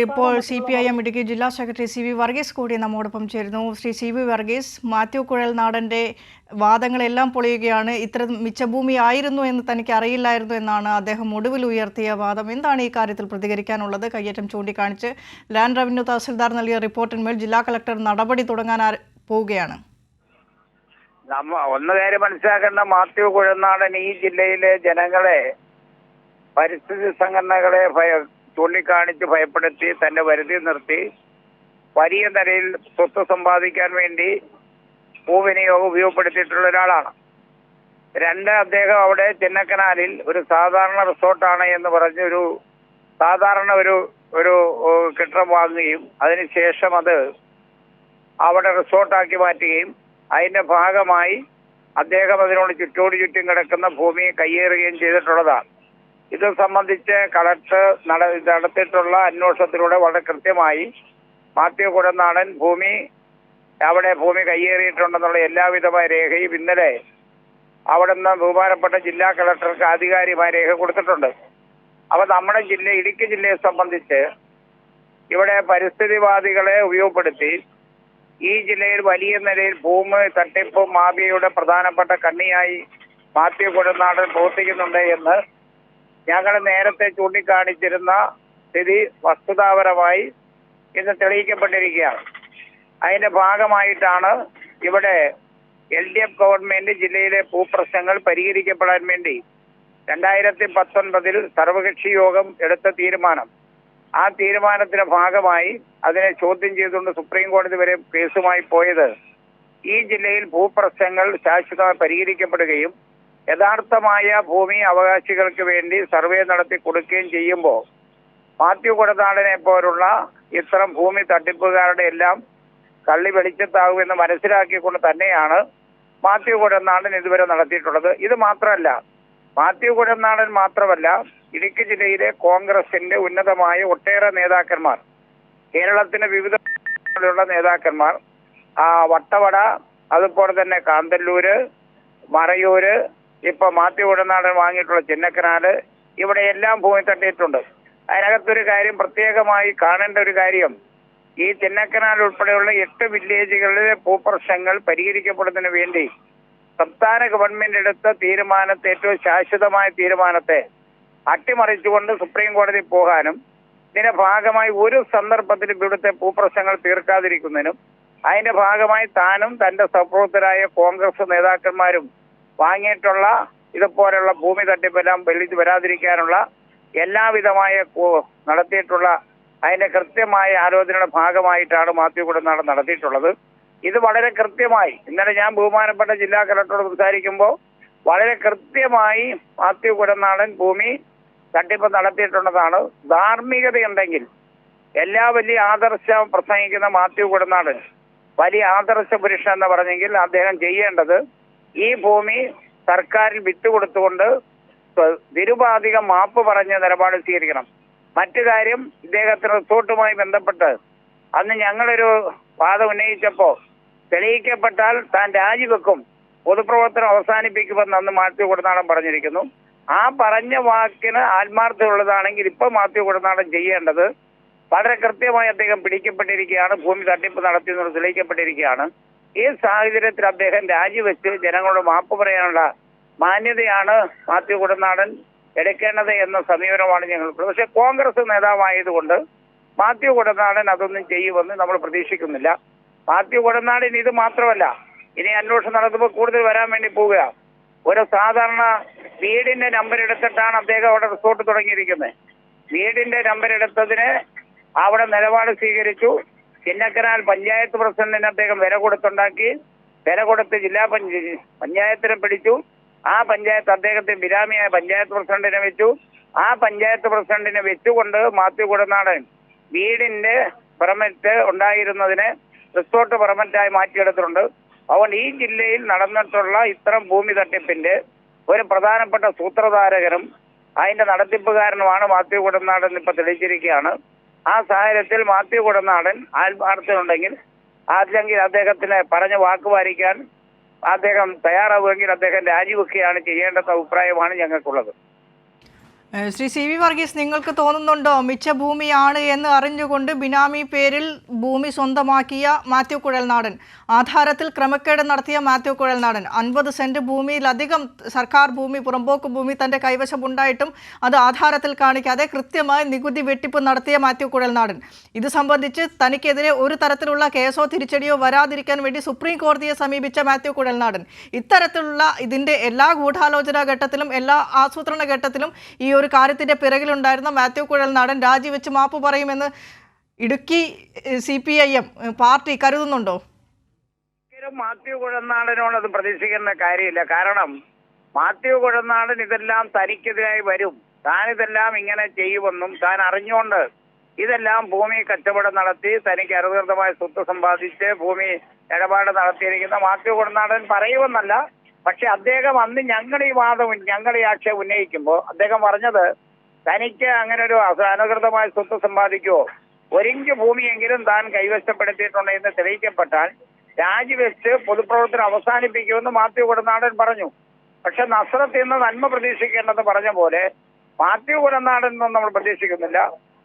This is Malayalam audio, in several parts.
ഇപ്പോൾ C P I M Idukki ജില്ലാ സെക്രട്ടറി സി വി വർഗീസ് കൂടി നമ്മോടൊപ്പം ചേരുന്നു. ശ്രീ സി വി വർഗീസ് മാത്യു കുഴൽനാടന്റെ വാദങ്ങളെല്ലാം പൊളിയുകയാണ്. ഇത്ര മിച്ചഭൂമി ആയിരുന്നു എന്ന് തനിക്ക് അറിയില്ലായിരുന്നു എന്നാണ് അദ്ദേഹം ഒടുവിൽ ഉയർത്തിയ വാദം. എന്താണ് ഈ കാര്യത്തിൽ പ്രതികരിക്കാനുള്ളത്? കയ്യേറ്റം ചൂണ്ടിക്കാണിച്ച് ലാൻഡ് റവന്യൂ തഹസിൽദാർ നൽകിയ റിപ്പോർട്ടിന്മേൽ ജില്ലാ കളക്ടർ നടപടി തുടങ്ങാൻ പോവുകയാണ്? ഒന്ന് കാര്യം മനസ്സിലാക്കേണ്ട മാത്യു കുഴൽനാടൻ ഈ ജില്ലയിലെ ജനങ്ങളെ പരിസ്ഥിതി സംഘടനകളെ ചൂണ്ടിക്കാണിച്ച് ഭയപ്പെടുത്തി തന്റെ വരുതി നിർത്തി. വലിയ നിലയിൽ സ്വത്ത് സമ്പാദിക്കാൻ വേണ്ടി ഭൂവിനിയോഗം ഉപയോഗപ്പെടുത്തിയിട്ടുള്ള ഒരാളാണ്. രണ്ട് അദ്ദേഹം അവിടെ ചെന്നക്കനാലിൽ ഒരു സാധാരണ റിസോർട്ടാണ് എന്ന് പറഞ്ഞ് ഒരു സാധാരണ ഒരു ഒരു കെട്ടിടം വാങ്ങുകയും അതിനുശേഷം അത് അവിടെ റിസോർട്ടാക്കി മാറ്റുകയും അതിന്റെ ഭാഗമായി അദ്ദേഹം അതിനോട് ചുറ്റോട് ചുറ്റും കിടക്കുന്ന ഭൂമി കയ്യേറുകയും ചെയ്തിട്ടുള്ളതാണ്. ഇത് സംബന്ധിച്ച് കളക്ടർ നട നടത്തിയിട്ടുള്ള അന്വേഷണത്തിലൂടെ വളരെ കൃത്യമായി മാത്യു കുടനാടൻ ഭൂമി അവിടെ ഭൂമി കയ്യേറിയിട്ടുണ്ടെന്നുള്ള എല്ലാവിധമായ രേഖയും ഇന്നലെ അവിടെ നിന്ന് ബഹുമാനപ്പെട്ട ജില്ലാ കളക്ടർക്ക് ആധികാരികമായ രേഖ കൊടുത്തിട്ടുണ്ട്. അപ്പൊ നമ്മുടെ ജില്ല ഇടുക്കി ജില്ലയെ സംബന്ധിച്ച് ഇവിടെ പരിസ്ഥിതിവാദികളെ ഉപയോഗപ്പെടുത്തി ഈ ജില്ലയിൽ വലിയ നിലയിൽ ഭൂമി തട്ടിപ്പ് മാഫിയയുടെ പ്രധാനപ്പെട്ട കണ്ണിയായി മാത്യു കൊടുനാടൻ പ്രവർത്തിക്കുന്നുണ്ട് എന്ന് ഞങ്ങൾ നേരത്തെ ചൂണ്ടിക്കാണിച്ചിരുന്ന സ്ഥിതി വസ്തുതാപരമായി ഇന്ന് തെളിയിക്കപ്പെട്ടിരിക്കുകയാണ്. അതിന്റെ ഭാഗമായിട്ടാണ് ഇവിടെ എൽ ഡി എഫ് ഗവൺമെന്റ് ജില്ലയിലെ ഭൂപ്രശ്നങ്ങൾ പരിഹരിക്കപ്പെടാൻ വേണ്ടി രണ്ടായിരത്തി പത്തൊൻപതിൽ സർവകക്ഷി യോഗം എടുത്ത തീരുമാനം. ആ തീരുമാനത്തിന്റെ ഭാഗമായി അതിനെ ചോദ്യം ചെയ്തുകൊണ്ട് സുപ്രീം കോടതി വരെ കേസുമായി പോയത് ഈ ജില്ലയിൽ ഭൂപ്രശ്നങ്ങൾ ശാശ്വതമായി പരിഹരിക്കപ്പെടുകയും യഥാർത്ഥമായ ഭൂമി അവകാശികൾക്ക് വേണ്ടി സർവേ നടത്തി കൊടുക്കുകയും ചെയ്യുമ്പോൾ മാത്യു കൊടനാടനെ പോലുള്ള ഇത്തരം ഭൂമി തട്ടിപ്പുകാരുടെ എല്ലാം കള്ളി വെളിച്ചത്താകുമെന്ന് മനസ്സിലാക്കിക്കൊണ്ട് തന്നെയാണ് മാത്യു കുഴനാടൻ ഇതുവരെ നടത്തിയിട്ടുള്ളത്. ഇത് മാത്രമല്ല മാത്യു കുഴനാടൻ മാത്രമല്ല ഇടുക്കി ജില്ലയിലെ കോൺഗ്രസിന്റെ ഉന്നതമായ ഒട്ടേറെ നേതാക്കന്മാർ കേരളത്തിന്റെ വിവിധ നേതാക്കന്മാർ ആ വട്ടവട അതുപോലെ തന്നെ കാന്തല്ലൂര് മറയൂര് ഇപ്പൊ മാത്യു ഉടനാടൻ വാങ്ങിയിട്ടുള്ള ചിന്നക്കനാല് ഇവിടെ എല്ലാം ഭൂമി തട്ടിയിട്ടുണ്ട്. അതിനകത്തൊരു കാര്യം പ്രത്യേകമായി കാണേണ്ട ഒരു കാര്യം. ഈ ചിന്നക്കനാൽ ഉൾപ്പെടെയുള്ള എട്ട് വില്ലേജുകളിലെ ഭൂപ്രശ്നങ്ങൾ പരിഹരിക്കപ്പെടുന്നതിന് വേണ്ടി സംസ്ഥാന ഗവൺമെന്റ് എടുത്ത തീരുമാനത്തെ ഏറ്റവും ശാശ്വതമായ തീരുമാനത്തെ അട്ടിമറിച്ചുകൊണ്ട് സുപ്രീം കോടതി പോകാനും ഇതിന്റെ ഭാഗമായി ഒരു സന്ദർഭത്തിലും ഇവിടുത്തെ ഭൂപ്രശ്നങ്ങൾ തീർക്കാതിരിക്കുന്നതിനും അതിന്റെ ഭാഗമായി താനും തന്റെ സഹപ്രവർത്തകരായ കോൺഗ്രസ് നേതാക്കന്മാരും വാങ്ങിയിട്ടുള്ള ഇതുപോലെയുള്ള ഭൂമി തട്ടിപ്പെല്ലാം വെള്ളി വരാതിരിക്കാനുള്ള എല്ലാവിധമായ നടത്തിയിട്ടുള്ള അതിന്റെ കൃത്യമായ ആലോചനയുടെ ഭാഗമായിട്ടാണ് മാത്യു കുടനാട് നടത്തിയിട്ടുള്ളത്. ഇത് വളരെ കൃത്യമായി ഇന്നലെ ഞാൻ ബഹുമാനപ്പെട്ട ജില്ലാ കളക്ടറോട് സംസാരിക്കുമ്പോൾ വളരെ കൃത്യമായി മാത്യു കുടനാടൻ ഭൂമി തട്ടിപ്പ് നടത്തിയിട്ടുള്ളതാണ്. ധാർമ്മികതയുണ്ടെങ്കിൽ എല്ലാ വലിയ ആദർശം പ്രസംഗിക്കുന്ന മാത്യു കുടനാടൻ വലിയ ആദർശ പുരുഷൻ എന്ന് പറഞ്ഞെങ്കിൽ അദ്ദേഹം ചെയ്യേണ്ടത് ഈ ഭൂമി സർക്കാരിൽ വിട്ടുകൊടുത്തുകൊണ്ട് കൊടുത്തുകൊണ്ട് നിരുപാധികം മാപ്പ് പറഞ്ഞ നിലപാട് സ്വീകരിക്കണം. മറ്റു കാര്യം ഇദ്ദേഹത്തിന് റിസോർട്ടുമായി ബന്ധപ്പെട്ട് അന്ന് ഞങ്ങളൊരു വാദം ഉന്നയിച്ചപ്പോ തെളിയിക്കപ്പെട്ടാൽ താൻ രാജിവെക്കും പൊതുപ്രവർത്തനം അവസാനിപ്പിക്കുമെന്ന് അന്ന് മാറ്റി കൊടുനാടൻ പറഞ്ഞിരിക്കുന്നു. ആ പറഞ്ഞ വാക്കിന് ആത്മാർത്ഥമുള്ളതാണെങ്കിൽ ഇപ്പൊ മാത്യു കൊടുനാടൻ ചെയ്യേണ്ടത് വളരെ കൃത്യമായി അദ്ദേഹം പിടിക്കപ്പെട്ടിരിക്കുകയാണ് ഭൂമി തട്ടിപ്പ് നടത്തിയെന്ന് തെളിയിക്കപ്പെട്ടിരിക്കുകയാണ്. ഈ സാഹചര്യത്തിൽ അദ്ദേഹം രാജിവെച്ച് ജനങ്ങളോട് മാപ്പ് പറയാനുള്ള മാന്യതയാണ് മാത്യു കുടനാടൻ എടുക്കേണ്ടത് എന്ന സമീപനമാണ് ഞങ്ങൾക്ക് പക്ഷെ കോൺഗ്രസ് നേതാവായതുകൊണ്ട് മാത്യു കുടനാടൻ അതൊന്നും ചെയ്യുമെന്ന് നമ്മൾ പ്രതീക്ഷിക്കുന്നില്ല. മാത്യു കുടനാടൻ ഇത് മാത്രമല്ല ഇനി അന്വേഷണം നടത്തുമ്പോൾ കൂടുതൽ വരാൻ വേണ്ടി പോവുക ഒരു സാധാരണ വീടിന്റെ നമ്പർ എടുത്തിട്ടാണ് അദ്ദേഹം അവിടെ റിസോർട്ട് തുടങ്ങിയിരിക്കുന്നത്. വീടിന്റെ നമ്പർ എടുത്തതിന് അവിടെ നിലപാട് സ്വീകരിച്ചു. ചിന്നക്കനാൽ പഞ്ചായത്ത് പ്രസിഡന്റിന് അദ്ദേഹം വില കൊടുത്തുണ്ടാക്കി. വില കൊടുത്ത് ജില്ലാ പഞ്ചായ പഞ്ചായത്തിനെ പിടിച്ചു. ആ പഞ്ചായത്ത് അദ്ദേഹത്തെ ബിരാമിയായ പഞ്ചായത്ത് പ്രസിഡന്റിനെ വെച്ചു. ആ പഞ്ചായത്ത് പ്രസിഡന്റിനെ വെച്ചുകൊണ്ട് മാത്യു കുടനാടൻ വീടിന്റെ പെർമിറ്റ് ഉണ്ടായിരുന്നതിനെ റിസോർട്ട് പെർമിറ്റായി മാറ്റിയെടുത്തിട്ടുണ്ട്. അതുകൊണ്ട് ഈ ജില്ലയിൽ നടന്നിട്ടുള്ള ഇത്തരം ഭൂമി തട്ടിപ്പിന്റെ ഒരു പ്രധാനപ്പെട്ട സൂത്രധാരകരും അതിന്റെ നടത്തിപ്പുകാരനുമാണ് മാത്യു കുടനാടൻ ഇപ്പൊ തെളിയിച്ചിരിക്കുകയാണ്. ആ സാഹചര്യത്തിൽ മാത്യു കുടനാടൻ ആത്മാർത്ഥനുണ്ടെങ്കിൽ അല്ലെങ്കിൽ അദ്ദേഹത്തിന് പറഞ്ഞ വാക്ക് പാലിക്കാൻ അദ്ദേഹം തയ്യാറാവുമെങ്കിൽ അദ്ദേഹം രാജിവെക്കുകയാണ് ചെയ്യേണ്ടത് അഭിപ്രായമാണ് ഞങ്ങൾക്കുള്ളത്. ശ്രീ സി വി വർഗീസ് നിങ്ങൾക്ക് തോന്നുന്നുണ്ടോ മിച്ച ഭൂമിയാണ് എന്ന് അറിഞ്ഞുകൊണ്ട് ബിനാമി പേരിൽ ഭൂമി സ്വന്തമാക്കിയ മാത്യു കുഴൽനാടൻ? ആധാരത്തിൽ ക്രമക്കേട് നടത്തിയ മാത്യു കുഴൽനാടൻ. അൻപത് സെന്റ് ഭൂമിയിലധികം സർക്കാർ ഭൂമി പുറമ്പോക്ക് ഭൂമി തന്റെ കൈവശമുണ്ടായിട്ടും അത് ആധാരത്തിൽ കാണിക്കാതെ കൃത്യമായി നികുതി വെട്ടിപ്പ് നടത്തിയ മാത്യു കുഴൽനാടൻ. ഇത് സംബന്ധിച്ച് തനിക്കെതിരെ ഒരു തരത്തിലുള്ള കേസോ തിരിച്ചടിയോ വരാതിരിക്കാൻ വേണ്ടി സുപ്രീം കോടതിയെ സമീപിച്ച മാത്യു കുഴൽനാടൻ. ഇത്തരത്തിലുള്ള ഇതിന്റെ എല്ലാ ഗൂഢാലോചന ഘട്ടത്തിലും എല്ലാ ആസൂത്രണ ഘട്ടത്തിലും ഈ ഒരു കാര്യത്തിന്റെ പിറകിലുണ്ടായിരുന്ന മാത്യു കുഴൽ കുഴൽനാടൻ രാജിവെച്ച് മാപ്പ് പറയുമെന്ന് Idukki C P I M party കരുതുന്നുണ്ടോ? മാത്യു കുഴനാടനോട് അത് പ്രതീക്ഷിക്കുന്ന കാര്യമില്ല. കാരണം മാത്യു കുഴൽനാടൻ ഇതെല്ലാം തനിക്കെതിരായി വരും. താൻ ഇതെല്ലാം ഇങ്ങനെ ചെയ്യുമെന്നും താൻ അറിഞ്ഞുകൊണ്ട് ഇതെല്ലാം ഭൂമി കച്ചവടം നടത്തി തനിക്ക് അനധികൃതമായ സ്വത്ത് സമ്പാദിച്ച് ഭൂമി ഇടപാട് നടത്തിയിരിക്കുന്ന മാത്യു കുഴൽനാടൻ പറയുമെന്നല്ല പക്ഷെ അദ്ദേഹം അന്ന് ഞങ്ങൾ ഈ വാദം ഞങ്ങളെ ഈ ആക്ഷേപം ഉന്നയിക്കുമ്പോൾ അദ്ദേഹം പറഞ്ഞത് തനിക്ക് അങ്ങനെ ഒരു അനുകൃതമായ സ്വത്ത് സമ്പാദിക്കുവോ? ഒരിഞ്ച് ഭൂമിയെങ്കിലും താൻ കൈവശപ്പെടുത്തിയിട്ടുണ്ട് എന്ന് തെളിയിക്കപ്പെട്ടാൽ രാജിവെച്ച് പൊതുപ്രവർത്തനം അവസാനിപ്പിക്കുമെന്ന് മാത്യു കുടനാടൻ പറഞ്ഞു. പക്ഷെ നസ്രത്ത് ഇന്ന് നന്മ പ്രതീക്ഷിക്കേണ്ടെന്ന് പറഞ്ഞ പോലെ മാത്യു കുടനാടൻ ഒന്നും നമ്മൾ പ്രതീക്ഷിക്കുന്നില്ല.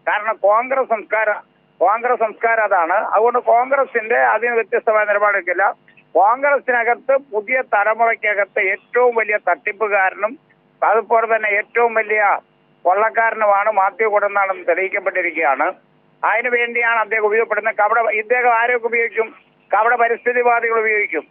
കാരണം കോൺഗ്രസ് സംസ്കാരം കോൺഗ്രസ് സംസ്കാരം അതാണ്. അതുകൊണ്ട് കോൺഗ്രസിന്റെ അതിന് വ്യത്യസ്തമായ നിലപാടെടുക്കില്ല. കോൺഗ്രസിനകത്ത് പുതിയ തലമുറയ്ക്കകത്ത് ഏറ്റവും വലിയ തട്ടിപ്പുകാരനും അതുപോലെ തന്നെ ഏറ്റവും വലിയ കൊള്ളക്കാരനുമാണ് മാത്യു കുടനാടെന്ന് തെളിയിക്കപ്പെട്ടിരിക്കുകയാണ്. അതിനു വേണ്ടിയാണ് അദ്ദേഹം ഉപയോഗപ്പെടുന്നത്. കവിടെ ഇദ്ദേഹം ആരൊക്കെ ഉപയോഗിക്കും? കവിടെ പരിസ്ഥിതിവാദികൾ ഉപയോഗിക്കും.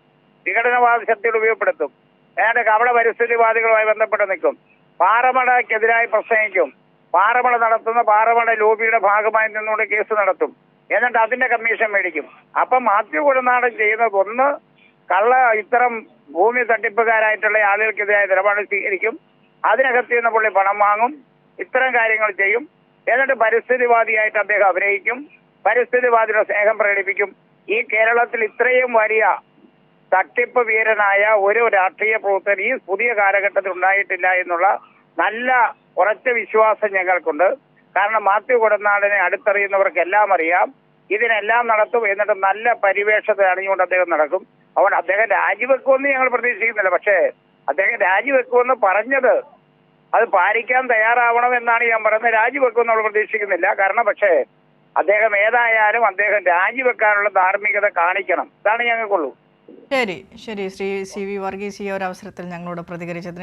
വിഘടനവാദ ശക്തികൾ ഉപയോഗപ്പെടുത്തും. അയാളുടെ കവിടെ പരിസ്ഥിതിവാദികളുമായി ബന്ധപ്പെട്ട് നിൽക്കും. പാറമടക്കെതിരായി പ്രസംഗിക്കും. പാറമട നടത്തുന്ന പാറമട ലോബിയുടെ ഭാഗമായി നിന്നുകൊണ്ട് കേസ് നടത്തും. എന്നിട്ട് അതിന്റെ കമ്മീഷൻ മേടിക്കും. അപ്പൊ മാത്യു കുടനാടൻ ചെയ്യുന്നത്. ഒന്ന് കള്ള ഇത്തരം ഭൂമി തട്ടിപ്പുകാരായിട്ടുള്ള ആളുകൾക്കെതിരായ നിലപാട് സ്വീകരിക്കും. അതിനകത്ത് നിന്ന് പുള്ളി പണം വാങ്ങും ഇത്തരം കാര്യങ്ങൾ ചെയ്യും. എന്നിട്ട് പരിസ്ഥിതിവാദിയായിട്ട് അദ്ദേഹം അഭിനയിക്കും. പരിസ്ഥിതിവാദിയുടെ സ്നേഹം പ്രകടിപ്പിക്കും. ഈ കേരളത്തിൽ ഇത്രയും വലിയ തട്ടിപ്പ് വീരനായ ഒരു രാഷ്ട്രീയ പ്രവർത്തകൻ ഈ പുതിയ കാലഘട്ടത്തിൽ ഉണ്ടായിട്ടില്ല എന്നുള്ള നല്ല ഉറച്ച വിശ്വാസം ഞങ്ങൾക്കുണ്ട്. കാരണം മാത്യു കൊടനാടിനെ അടുത്തറിയുന്നവർക്ക് എല്ലാം അറിയാം. ഇതിനെല്ലാം നടത്തും എന്നിട്ട് നല്ല പരിവേഷത്തെ അണിഞ്ഞുകൊണ്ട് അദ്ദേഹം നടക്കും. അതുകൊണ്ട് അദ്ദേഹം രാജിവെക്കുമെന്ന് ഞങ്ങൾ പ്രതീക്ഷിക്കുന്നില്ല. പക്ഷേ അദ്ദേഹം രാജിവെക്കുമെന്ന് പറഞ്ഞത് അത് പാലിക്കാൻ തയ്യാറാവണം എന്നാണ് ഞാൻ പറയുന്നത്. രാജിവെക്കുമെന്ന് നമ്മൾ പ്രതീക്ഷിക്കുന്നില്ല. കാരണം പക്ഷേ അദ്ദേഹം ഏതായാലും അദ്ദേഹം രാജിവെക്കാനുള്ള ധാർമ്മികത കാണിക്കണം. ഇതാണ് ഞങ്ങൾക്കുള്ളൂ. ശരി ശരി. ശ്രീ സി വി വർഗീസ് ഈ ഒരു അവസരത്തിൽ ഞങ്ങളോട് പ്രതികരിച്ചതിന്